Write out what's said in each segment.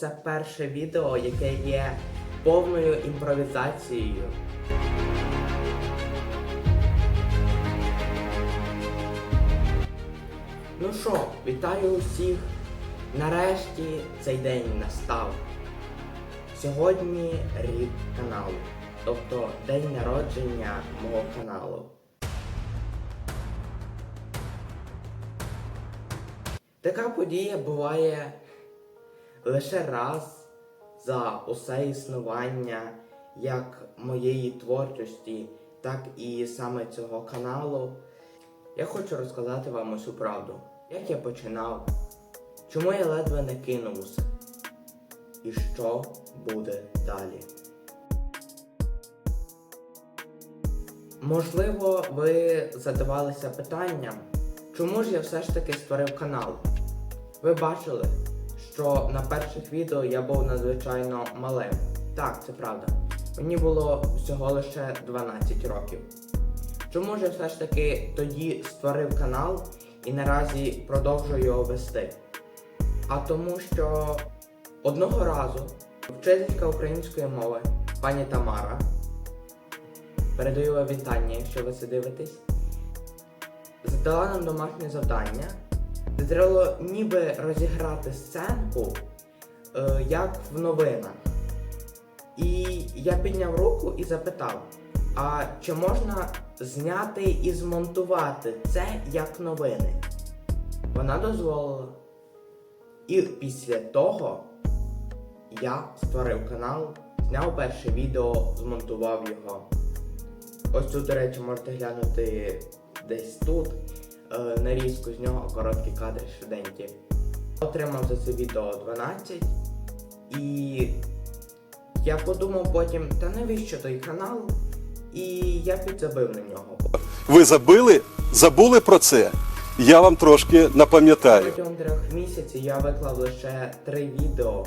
це перше відео, яке є повною імпровізацією. Ну що, вітаю усіх. Нарешті цей день настав. Сьогодні рік каналу, тобто день народження мого каналу. Така подія буває лише раз за усе існування як моєї творчості, так і саме цього каналу. Я хочу розказати вам усю правду, як я починав, чому я ледве не кинув усе, і що буде далі. Можливо, ви задавалися питанням, чому ж я все ж таки створив канал? Ви бачили, що на перших відео я був надзвичайно малим. Так, це правда. Мені було всього лише 12 років. Чому ж я все ж таки тоді створив канал і наразі продовжую його вести? А тому, що одного разу вчителька української мови пані Тамара, передаю вітання, якщо ви це дивитесь, задала нам домашнє завдання, треба ніби розіграти сценку, е, як в новинах. І я підняв руку і запитав: а чи можна зняти і змонтувати це як новини? Вона дозволила. І після того я створив канал, зняв перше відео, змонтував його. Ось тут, до речі, можете глянути десь тут. Е, нарізку з нього короткі кадри швиденькі. Отримав за це відео 12. І я подумав потім, та навіщо той канал? І я підзабив на нього. Ви забили? Забули про це? Я вам трошки напам'ятаю. Протягом трьох місяців я виклав лише три відео.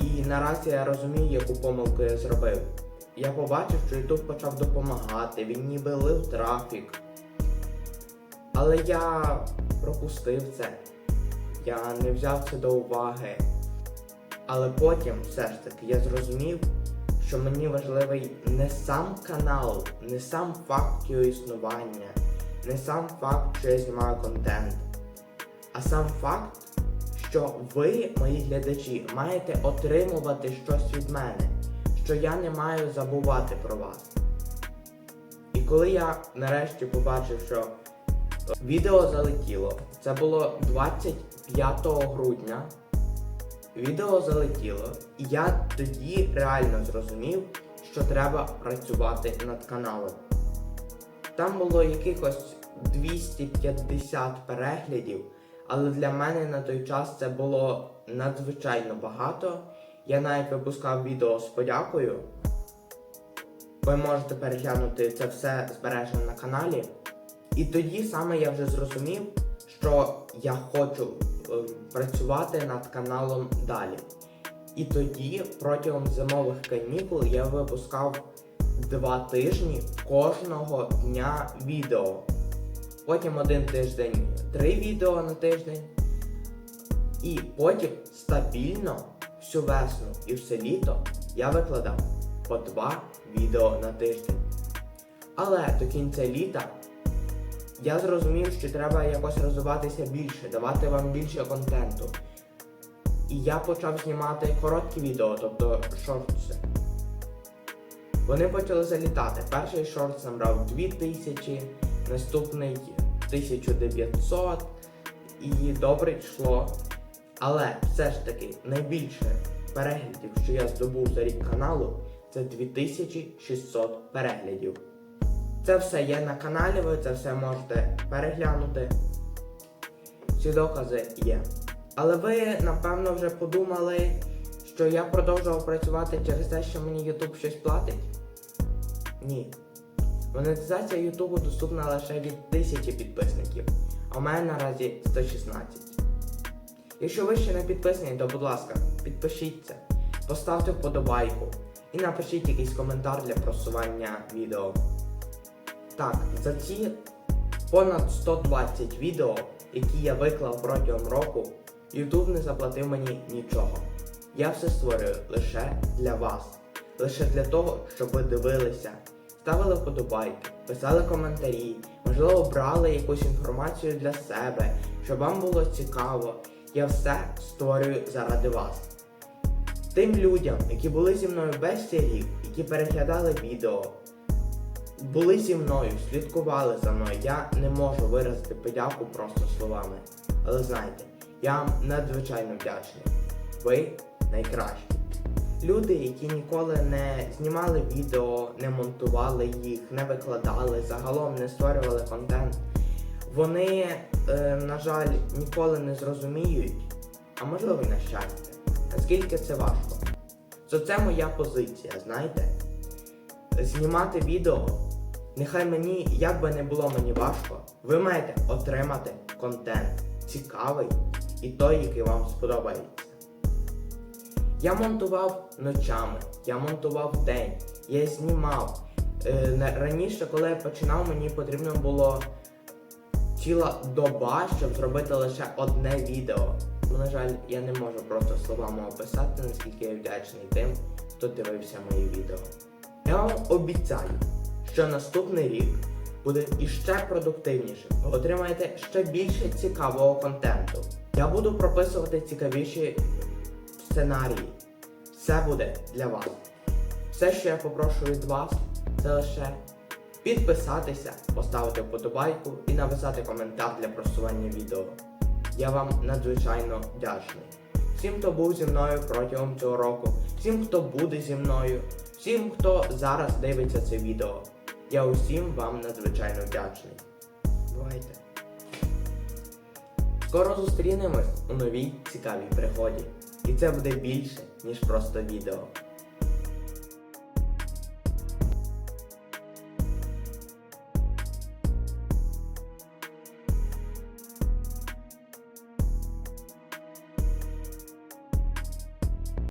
І наразі я розумію, яку помилку я зробив. Я побачив, що YouTube почав допомагати, він ніби лив трафік. Але я пропустив це. Я не взяв це до уваги. Але потім все ж таки я зрозумів, що мені важливий не сам канал, не сам факт його існування, не сам факт, що я знімаю контент, а сам факт, що ви, мої глядачі, маєте отримувати щось від мене, що я не маю забувати про вас. І коли я нарешті побачив, що відео залетіло, це було 25 грудня. Відео залетіло, і я тоді реально зрозумів, що треба працювати над каналом. Там було якихось 250 переглядів, але для мене на той час це було надзвичайно багато. Я навіть випускав відео з подякою. Ви можете переглянути це все збережено на каналі. І тоді саме я вже зрозумів, що я хочу е, працювати над каналом далі. І тоді протягом зимових канікул я випускав два тижні кожного дня відео. Потім один тиждень три відео на тиждень. І потім стабільно всю весну і все літо я викладав по два відео на тиждень. Але до кінця літа я зрозумів, що треба якось розвиватися більше, давати вам більше контенту. І я почав знімати короткі відео, тобто шортси. Вони почали залітати. Перший шорт набрав 2000, наступний 1900 і добре йшло. Але все ж таки найбільше переглядів, що я здобув за рік каналу, це 2600 переглядів. Це все є на каналі, ви це все можете переглянути. Всі докази є. Але ви, напевно, вже подумали, що я продовжував працювати через те, що мені YouTube щось платить? Ні. Монетизація YouTube доступна лише від 1000 підписників, а в мене наразі 116. Якщо ви ще не підписані, то будь ласка, підпишіться, поставте вподобайку і напишіть якийсь коментар для просування відео. Так, за ці понад 120 відео, які я виклав протягом року, YouTube не заплатив мені нічого. Я все створюю лише для вас, лише для того, щоб ви дивилися, ставили вподобайки, писали коментарі, можливо, брали якусь інформацію для себе, щоб вам було цікаво. Я все створюю заради вас. Тим людям, які були зі мною весь цей рік, які переглядали відео, були зі мною, слідкували за мною. Я не можу виразити подяку просто словами. Але знайте, я вам надзвичайно вдячний. Ви найкращі. Люди, які ніколи не знімали відео, не монтували їх, не викладали, загалом не створювали контент, вони, е, на жаль, ніколи не зрозуміють, а можливо на щастя, наскільки це важко. То це моя позиція, знаєте? Знімати відео, нехай мені, як би не було мені важко, ви маєте отримати контент цікавий і той, який вам сподобається. Я монтував ночами, я монтував вдень, я знімав. Е, раніше, коли я починав, мені потрібно було ціла доба, щоб зробити лише одне відео. На жаль, я не можу просто словами описати, наскільки я вдячний тим, хто дивився мої відео. Я вам обіцяю, що наступний рік буде іще продуктивнішим. Ви отримаєте ще більше цікавого контенту. Я буду прописувати цікавіші сценарії. Все буде для вас. Все, що я попрошу від вас, це лише підписатися, поставити вподобайку і написати коментар для просування відео. Я вам надзвичайно вдячний. Всім, хто був зі мною протягом цього року, всім, хто буде зі мною, всім, хто зараз дивиться це відео. Я усім вам надзвичайно вдячний. Бувайте! Скоро зустрінемось у новій цікавій пригоді. І це буде більше, ніж просто відео.